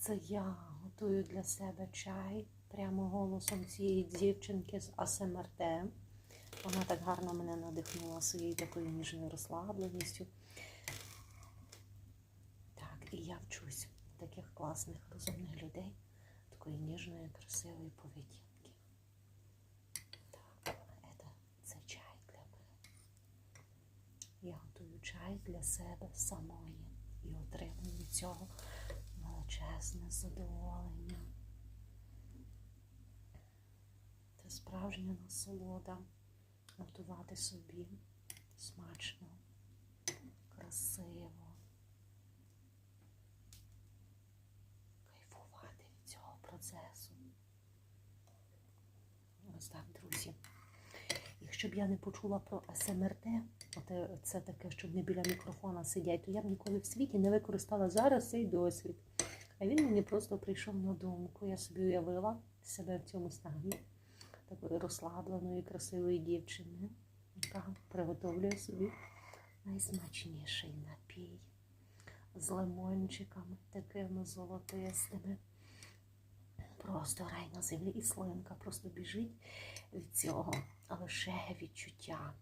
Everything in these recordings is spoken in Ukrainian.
Це я готую для себе чай прямо голосом цієї дівчинки з АСМРТ. Вона так гарно мене надихнула своєю такою ніжною розслабленістю. Так, і я вчусь таких класних, розумних людей, такої ніжної, красивої поведінки. Це чай для мене. Я готую чай для себе самої і отримую цього величезне задоволення. Це справжня насолода готувати собі смачно, красиво, кайфувати від цього процесу. Ось так, друзі. Якщо б я не почула про СМРТ, е, це таке, щоб не біля мікрофона сидять, то я б ніколи в світі не використала зараз цей досвід. А він мені просто прийшов на думку. Я собі уявила себе в цьому стані такої розслабленої, красивої дівчини, яка приготовлює собі найсмачніший напій з лимончиками, такими золотистими. Просто рай на землі і слинка просто біжить від цього, лише відчуття,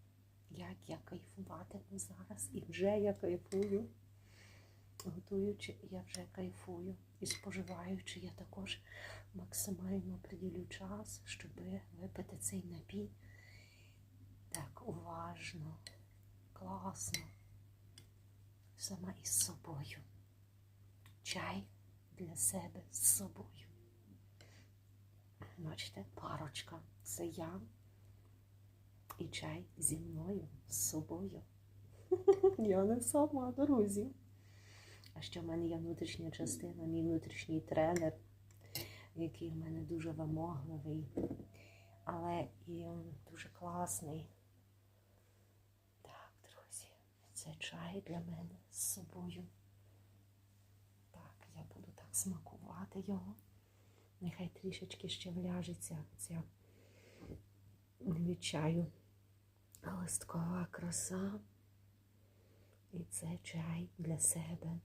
як я кайфуватиму зараз, і вже я кайфую. Готуючи, я вже кайфую. І споживаючи, я також максимально приділю час, щоб випити цей напій так уважно, класно, сама із собою. Чай для себе з собою. Бачите, парочка. Це я і чай зі мною, з собою. Я не сама, друзі. А ще в мене є внутрішня частина, мій внутрішній тренер, який в мене дуже вимогливий, але і дуже класний. Так, друзі, це чай для мене з собою. Так, я буду так смакувати його. Нехай трішечки ще вляжеться ця від чаю листкова краса. І це чай для себе.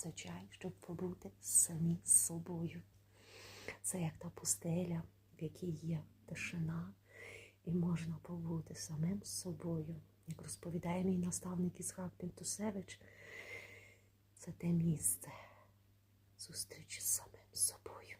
Це чай, щоб побути самі з собою. Це як та пустеля, в якій є тишина, і можна побути самим з собою. Як розповідає мій наставник Ісхак Пінтусевич, це те місце зустрічі з самим собою.